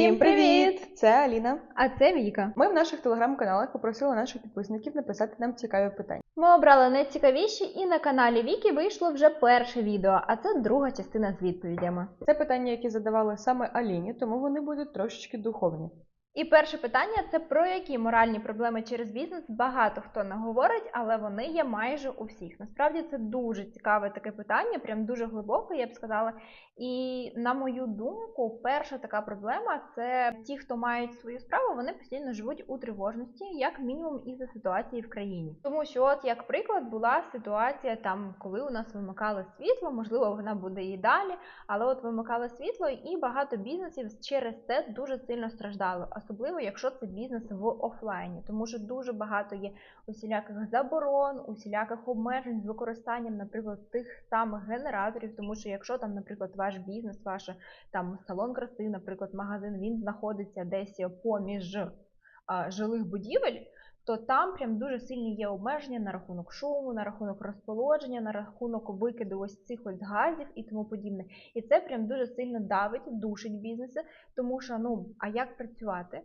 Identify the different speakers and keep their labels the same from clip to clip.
Speaker 1: Всім привіт! Це Аліна.
Speaker 2: А це Віка.
Speaker 1: Ми в наших телеграм-каналах попросили наших підписників написати нам цікаві питання.
Speaker 2: Ми обрали найцікавіші, і на каналі Віки вийшло вже перше відео, а це друга частина з відповідями.
Speaker 1: Це питання, які задавали саме Аліні, тому вони будуть трошечки духовні.
Speaker 2: І перше питання це про які моральні проблеми через бізнес багато хто не говорить, але вони є майже у всіх. Насправді це дуже цікаве таке питання, прям дуже глибоке, я б сказала. І на мою думку, перша така проблема це ті, хто мають свою справу, вони постійно живуть у тривожності, як мінімум із-за ситуації в країні. Тому що, от як приклад, була ситуація там, коли у нас вимикали світло, можливо, вона буде і далі, але от вимикали світло, і багато бізнесів через це дуже сильно страждало, особливо якщо це бізнес в офлайні, тому що дуже багато є усіляких заборон, усіляких обмежень з використанням, наприклад, тих самих генераторів, тому що якщо там, наприклад, ваш бізнес, ваш там салон краси, наприклад, магазин, він знаходиться десь поміж а, жилих будівель. То там прям дуже сильні є обмеження на рахунок шуму, на рахунок розположення, на рахунок викиду ось цих ось газів і тому подібне. І це прям дуже сильно давить, душить бізнеси, тому що ну а як працювати?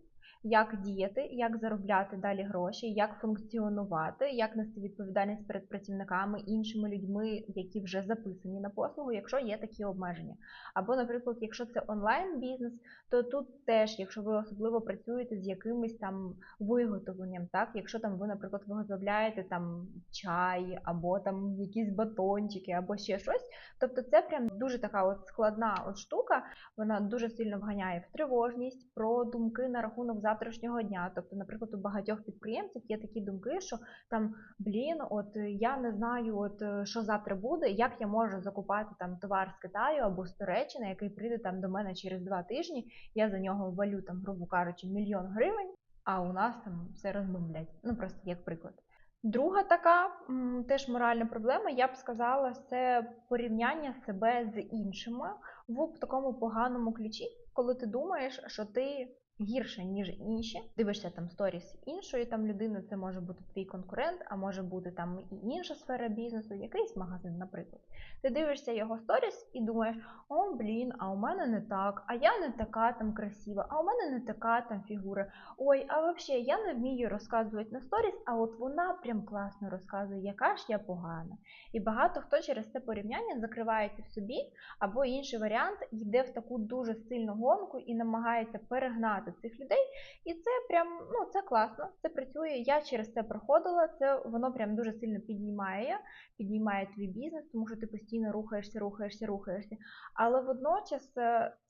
Speaker 2: Як діяти, як заробляти далі гроші, як функціонувати, як нести відповідальність перед працівниками, іншими людьми, які вже записані на послугу, якщо є такі обмеження. Або, наприклад, якщо це онлайн-бізнес, то тут теж, якщо ви особливо працюєте з якимось там виготовленням, так, якщо там ви, наприклад, виготовляєте там чай, або там якісь батончики, або ще щось, тобто це прям дуже така от складна от штука, вона дуже сильно вганяє в тривожність про думки на рахунок завтрашнього дня. Тобто, наприклад, у багатьох підприємців є такі думки, що там блін, от я не знаю, от що завтра буде, як я можу закупати там товар з Китаю або з Туреччини, який прийде там до мене через два тижні. Я за нього валю там, грубо кажучи, мільйон гривень, а у нас там все розмовлять. Ну просто як приклад. Друга така теж моральна проблема, я б сказала, це порівняння себе з іншими в такому поганому ключі, коли ти думаєш, що ти гірше, ніж інші. Дивишся там сторіс іншої там людини, це може бути твій конкурент, а може бути там і інша сфера бізнесу, якийсь магазин, наприклад. Ти дивишся його сторіс і думаєш, о, блін, а у мене не так, а я не така там красива, а у мене не така там фігура. Ой, а взагалі я не вмію розказувати на сторіс, а от вона прям класно розказує, яка ж я погана. І багато хто через це порівняння закривається в собі, або інший варіант йде в таку дуже сильну гонку і намагається перегнати цих людей. І це прям ну це класно, це працює. Я через це проходила. Це воно прям дуже сильно піднімає, піднімає твій бізнес, тому що ти постійно рухаєшся, рухаєшся, рухаєшся. Але водночас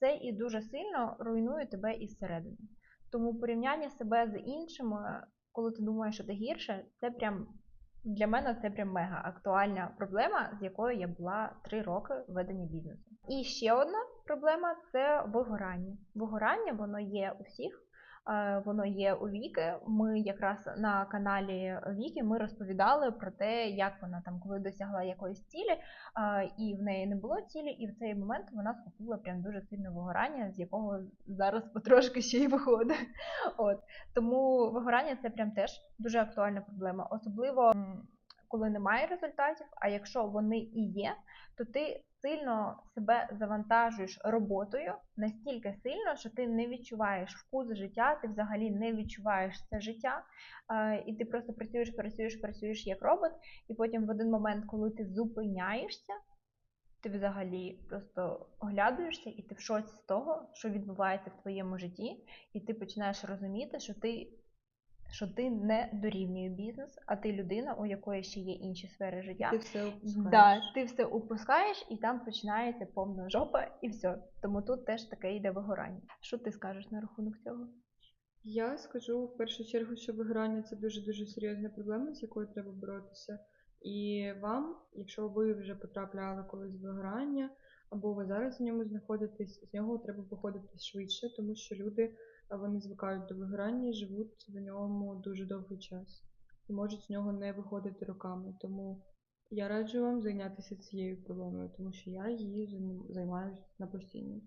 Speaker 2: це і дуже сильно руйнує тебе із середини. Тому порівняння себе з іншими, коли ти думаєш, що ти гірше, це прям. Для мене це прям мега актуальна проблема, з якою я була три роки ведення бізнесу. І ще одна проблема це вигорання. Вигорання воно є у всіх, воно є у Віки. Ми якраз на каналі Віки ми розповідали про те, як вона там коли досягла якоїсь цілі, і в неї не було цілі, і в цей момент вона схопила прям дуже сильне вигорання, з якого зараз потрошки ще й виходить. От тому вигорання це прям теж дуже актуальна проблема, особливо коли немає результатів. А якщо вони і є, то ти сильно себе завантажуєш роботою настільки сильно, що ти не відчуваєш вкус життя, ти взагалі не відчуваєш це життя, і ти просто працюєш, працюєш, працюєш як робот, і потім в один момент, коли ти зупиняєшся, ти взагалі просто оглядуєшся, і ти в шоці з того, що відбувається в твоєму житті, і ти починаєш розуміти, що ти що ти не дорівнює бізнес, а ти людина, у якої ще є інші сфери життя.
Speaker 1: Ти все упускаєш.
Speaker 2: Да, ти все упускаєш, і там починається повна жопа, і все. Тому тут теж таке йде вигорання. Що ти скажеш на рахунок цього?
Speaker 3: Я скажу в першу чергу, що вигорання це дуже дуже серйозна проблема, з якою треба боротися. І вам, якщо ви вже потрапляли колись в вигорання, або ви зараз в ньому знаходитесь, з нього треба виходити швидше, тому що люди вони звикають до вигорання і живуть в ньому дуже довгий час і можуть з нього не виходити роками. Тому я раджу вам зайнятися цією проблемою, тому що я її займаюся на постійній.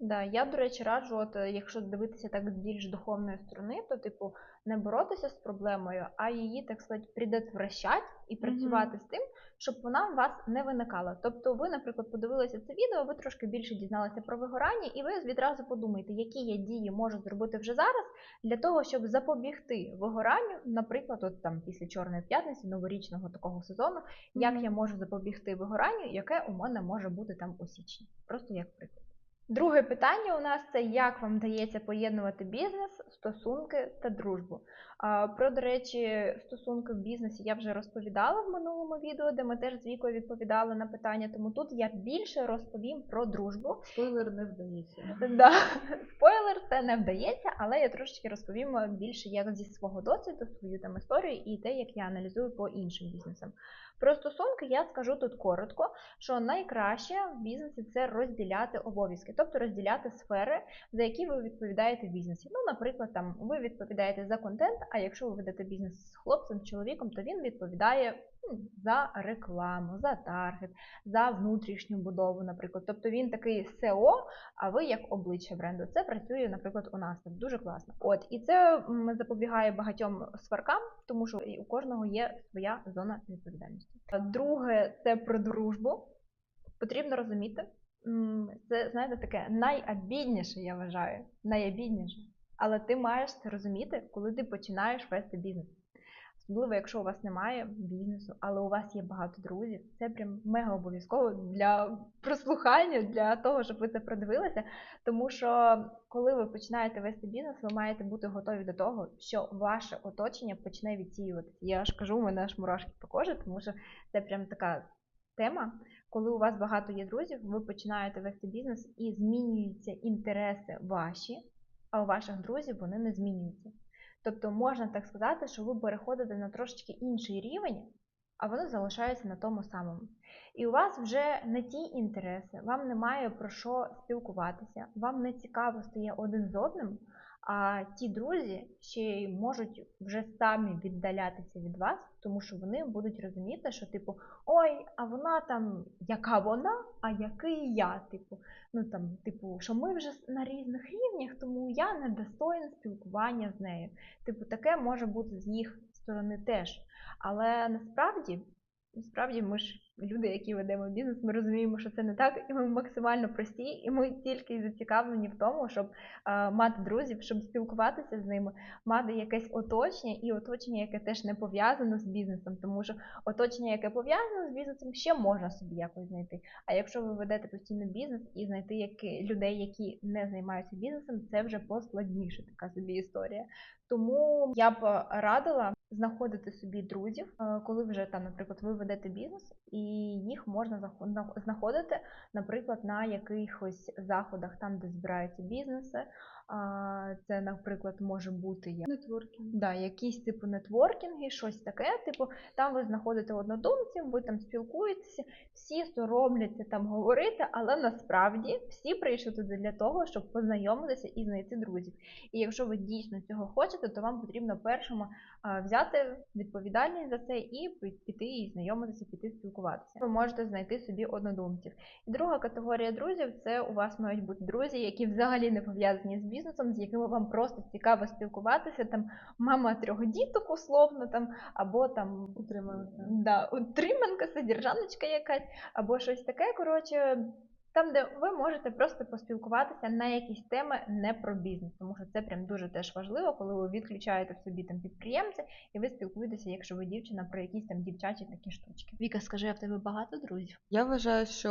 Speaker 2: Да, я, до речі, раджу, от е, якщо дивитися так з більш духовної сторони, то типу не боротися з проблемою, а її, так сказати, предотвращати і працювати з тим, щоб вона у вас не виникала. Тобто, ви, наприклад, подивилися це відео, ви трошки більше дізналися про вигорання, і ви відразу подумаєте, які я дії можу зробити вже зараз для того, щоб запобігти вигоранню, наприклад, от там після Чорної п'ятниці, новорічного такого сезону, як
Speaker 3: Мгм.
Speaker 2: я можу запобігти вигоранню, яке у мене може бути там у січні. Просто як приклад. Друге питання у нас це як вам вдається поєднувати бізнес, стосунки та дружбу. Про, до речі, стосунки в бізнесі я вже розповідала в минулому відео, де ми теж з Вікою відповідали на питання, тому тут я більше розповім про дружбу.
Speaker 3: Спойлер не вдається.
Speaker 2: Да, спойлер, це не вдається, але я трошечки розповім більше як зі свого досвіду, свою там історію і те, як я аналізую по іншим бізнесам. Про стосунки я скажу тут коротко, що найкраще в бізнесі це розділяти обов'язки, тобто розділяти сфери, за які ви відповідаєте в бізнесі. Ну, наприклад, там ви відповідаєте за контент, а якщо ви ведете бізнес з хлопцем, чоловіком, то він відповідає за рекламу, за таргет, за внутрішню будову, наприклад. Тобто він такий SEO, а ви як обличчя бренду. Це працює, наприклад, у нас так дуже класно. От і це запобігає багатьом сваркам, тому що у кожного є своя зона відповідальності. Друге, це про дружбу. Потрібно розуміти. Це знаєте таке найобідніше, я вважаю. Найобідніше. Але ти маєш це розуміти, коли ти починаєш вести бізнес. Особливо, якщо у вас немає бізнесу, але у вас є багато друзів, це прям мега обов'язково для прослухання, для того, щоб ви це продивилися. Тому що коли ви починаєте вести бізнес, ви маєте бути готові до того, що ваше оточення почне відсіюватися. Я ж кажу, у мене аж мурашки по тому що це прям така тема. Коли у вас багато є друзів, ви починаєте вести бізнес і змінюються інтереси ваші, а у ваших друзів вони не змінюються. Тобто можна так сказати, що ви переходите на трошечки інший рівень, а воно залишається на тому самому. І у вас вже не ті інтереси, вам немає про що спілкуватися, вам не цікаво стає один з одним, а ті друзі ще й можуть вже самі віддалятися від вас, тому що вони будуть розуміти, що типу, ой, а вона там, яка вона, а який я, типу, ну там, типу, що ми вже на різних рівнях, тому я не достойна спілкування з нею. Типу, таке може бути з їх сторони теж. Але насправді, насправді ми ж люди, які ведемо бізнес, ми розуміємо, що це не так, і ми максимально прості, і ми тільки зацікавлені в тому, щоб е, мати друзів, щоб спілкуватися з ними, мати якесь оточення, і оточення, яке теж не пов'язано з бізнесом, тому що оточення, яке пов'язане з бізнесом, ще можна собі якось знайти. А якщо ви ведете постійно бізнес і знайти які, людей, які не займаються бізнесом, це вже поскладніше така собі історія. Тому я б радила знаходити собі друзів, е, коли вже там, наприклад, ви ведете бізнес, і їх можна знаходити, наприклад, на якихось заходах, там, де збираються бізнеси. Це, наприклад, може бути як
Speaker 3: Нетворкінг.
Speaker 2: Да, якісь типу нетворкінги, щось таке. Типу, там ви знаходите однодумців, ви там спілкуєтеся, всі соромляться там говорити, але насправді всі прийшли туди для того, щоб познайомитися і знайти друзів. І якщо ви дійсно цього хочете, то вам потрібно першому взяти відповідальність за це і піти і знайомитися, піти спілкуватися. Ви можете знайти собі однодумців. І друга категорія друзів це у вас мають бути друзі, які взагалі не пов'язані з бізнесом, з якими вам просто цікаво спілкуватися. Там мама трьох діток, условно, там або там
Speaker 3: Утрималися.
Speaker 2: да, утриманка, содержаночка якась, або щось таке. Коротше, там, де ви можете просто поспілкуватися на якісь теми не про бізнес, тому що це прям дуже теж важливо, коли ви відключаєте в собі там підприємця і ви спілкуєтеся, якщо ви дівчина, про якісь там дівчачі такі штучки. Віка, скажи, а в тебе багато друзів?
Speaker 1: Я вважаю, що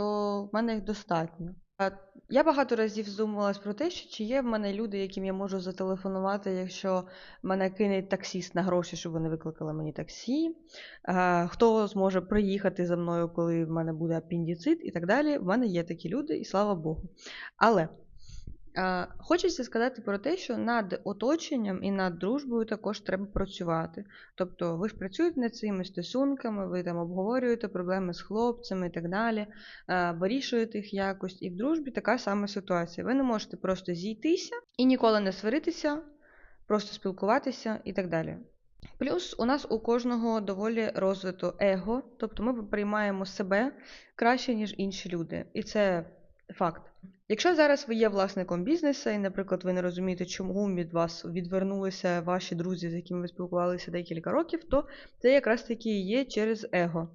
Speaker 1: в мене їх достатньо. А Я багато разів задумувалась про те, що чи є в мене люди, яким я можу зателефонувати, якщо мене кине таксіст на гроші, щоб вони викликали мені таксі. Хто зможе приїхати за мною, коли в мене буде апендицит і так далі. В мене є такі люди, і слава Богу. Але хочеться сказати про те, що над оточенням і над дружбою також треба працювати. Тобто ви ж працюєте над цими стосунками, ви там обговорюєте проблеми з хлопцями і так далі, вирішуєте їх якось. І в дружбі така сама ситуація. Ви не можете просто зійтися і ніколи не сваритися, просто спілкуватися і так далі. Плюс у нас у кожного доволі розвито его, тобто ми приймаємо себе краще, ніж інші люди. І це Факт. Якщо зараз ви є власником бізнесу, і, наприклад, ви не розумієте, чому від вас відвернулися ваші друзі, з якими ви спілкувалися декілька років, то це якраз таки і є через его.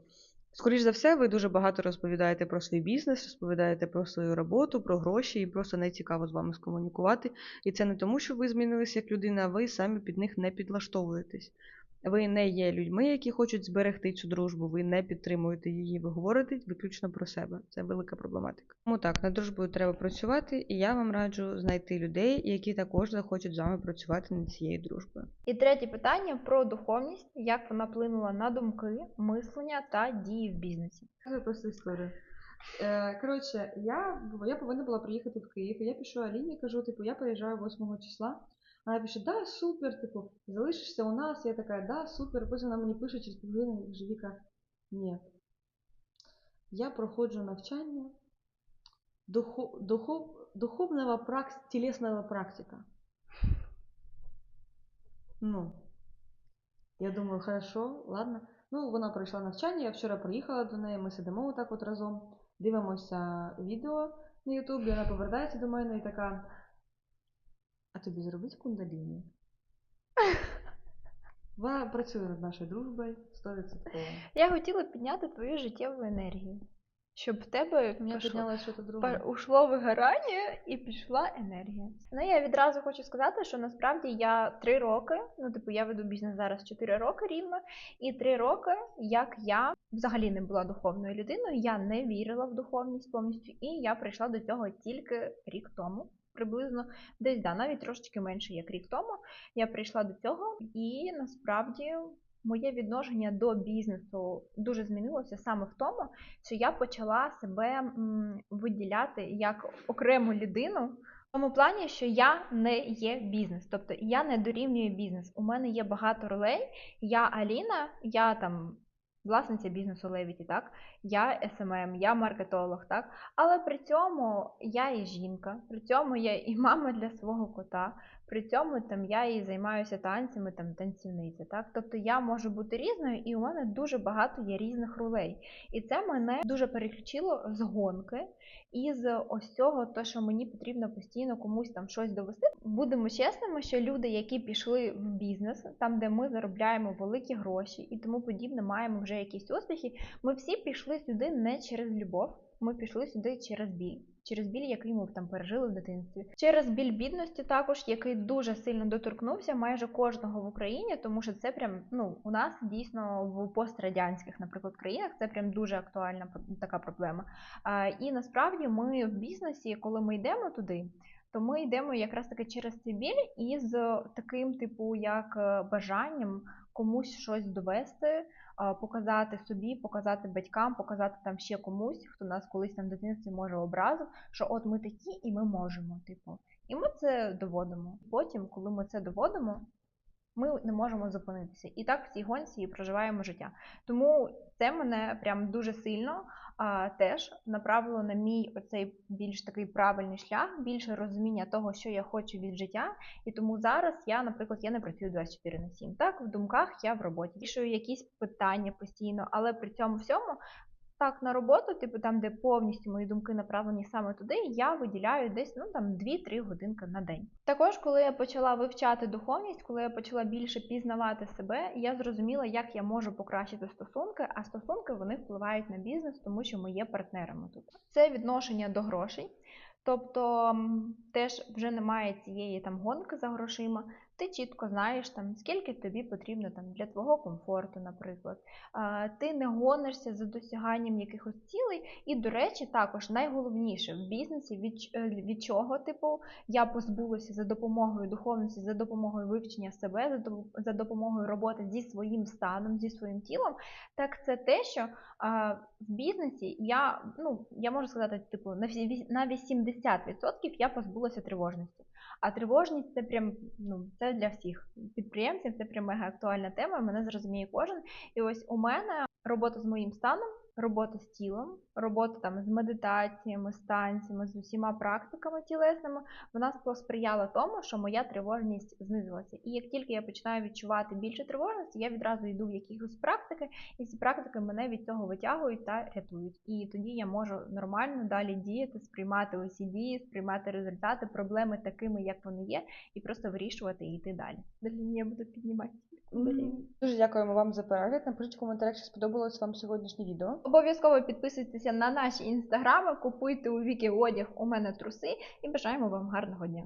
Speaker 1: Скоріше за все, ви дуже багато розповідаєте про свій бізнес, розповідаєте про свою роботу, про гроші, і просто не цікаво з вами скомунікувати. І це не тому, що ви змінилися як людина, а ви самі під них не підлаштовуєтесь. Ви не є людьми, які хочуть зберегти цю дружбу, ви не підтримуєте її, ви говорите виключно про себе. Це велика проблематика. Тому так, над дружбою треба працювати, і я вам раджу знайти людей, які також захочуть з вами працювати над цією дружбою.
Speaker 2: І третє питання про духовність, як вона вплинула на думки, мислення та дії в бізнесі.
Speaker 3: Просто історію. Е, коротше, я, я повинна була приїхати в Київ, і я пишу Аліні, кажу, типу, я приїжджаю 8 числа. Вона пише, да, супер, типу, залишишся у нас. Я така, да, супер. Потім вона мені пише через півгодини, каже, Віка, ні. Я проходжу навчання духов, духов, духовного пракс, тілесного практика. Ну, я думаю, хорошо, ладно. Ну, вона пройшла навчання, я вчора приїхала до неї, ми сидимо отак от разом, дивимося відео на Ютубі, вона повертається до мене і така. Тобі зробить кундаліні? Вона працює над нашою дружбою 100%.
Speaker 2: Я хотіла підняти твою життєву енергію, щоб в тебе пішло-
Speaker 3: піднялося друге.
Speaker 2: Ушло вигорання і пішла енергія. Ну я відразу хочу сказати, що насправді я три роки, ну типу я веду бізнес зараз 4 роки рівно, і три роки, як я взагалі не була духовною людиною, я не вірила в духовність повністю, і я прийшла до цього тільки рік тому. Приблизно десь да, навіть трошечки менше як рік тому. Я прийшла до цього, і насправді моє відношення до бізнесу дуже змінилося саме в тому, що я почала себе виділяти як окрему людину. В тому плані, що я не є бізнес, тобто я не дорівнюю бізнес. У мене є багато ролей. Я Аліна, я там власниця бізнесу Левіті, так, я СММ, я маркетолог, так. Але при цьому я і жінка, при цьому я і мама для свого кота, при цьому там я і займаюся танцями, там танцівниця. Так? Тобто я можу бути різною, і у мене дуже багато є різних ролей. І це мене дуже переключило з гонки і з ось цього, то, що мені потрібно постійно комусь там щось довести. Будемо чесними, що люди, які пішли в бізнес, там де ми заробляємо великі гроші і тому подібне, маємо вже якісь успіхи. Ми всі пішли сюди не через любов, ми пішли сюди через біль. Через біль, який ми там пережили в дитинстві, через біль бідності, також який дуже сильно доторкнувся майже кожного в Україні, тому що це прям ну у нас дійсно в пострадянських, наприклад, країнах це прям дуже актуальна така проблема. А, і насправді ми в бізнесі, коли ми йдемо туди, то ми йдемо якраз таки через цей біль і з таким, типу, як е, бажанням комусь щось довести, показати собі, показати батькам, показати там ще комусь, хто нас колись там в дитинстві може образив, що от ми такі і ми можемо, типу. І ми це доводимо. Потім, коли ми це доводимо, ми не можемо зупинитися. І так в цій гонці і проживаємо життя. Тому це мене прям дуже сильно а, теж направило на мій оцей більш такий правильний шлях, більше розуміння того, що я хочу від життя. І тому зараз я, наприклад, я не працюю 24 на 7. Так, в думках я в роботі рішую якісь питання постійно, але при цьому всьому. Так, на роботу, типу там, де повністю мої думки направлені саме туди, я виділяю десь ну там 2-3 годинки на день. Також, коли я почала вивчати духовність, коли я почала більше пізнавати себе, я зрозуміла, як я можу покращити стосунки, а стосунки вони впливають на бізнес, тому що ми є партнерами тут. Це відношення до грошей. Тобто теж вже немає цієї там гонки за грошима. Ти чітко знаєш там, скільки тобі потрібно там для твого комфорту, наприклад. Ти не гонишся за досяганням якихось цілей. І, до речі, також найголовніше в бізнесі, від, е, від чого типу я позбулася за допомогою духовності, за допомогою вивчення себе, за, до- за допомогою роботи зі своїм станом, зі своїм тілом, так це те, що а, в бізнесі я, ну, я можу сказати, типу, на 80% я позбулася тривожності. А тривожність це прям ну це для всіх підприємців, це прям мега актуальна тема. Мене зрозуміє кожен. І ось у мене робота з моїм станом робота з тілом, робота там з медитаціями, з танцями, з усіма практиками тілесними, вона посприяла тому, що моя тривожність знизилася. І як тільки я починаю відчувати більше тривожності, я відразу йду в якісь практики, і ці практики мене від цього витягують та рятують. І тоді я можу нормально далі діяти, сприймати усі дії, сприймати результати, проблеми такими, як вони є, і просто вирішувати і йти далі. Далі я буду піднімати.
Speaker 1: Дуже дякуємо вам за перегляд. Напишіть в коментарях, чи сподобалось вам сьогоднішнє відео.
Speaker 2: Обов'язково підписуйтеся на наші інстаграми, купуйте у Віки одяг, у мене труси і бажаємо вам гарного дня.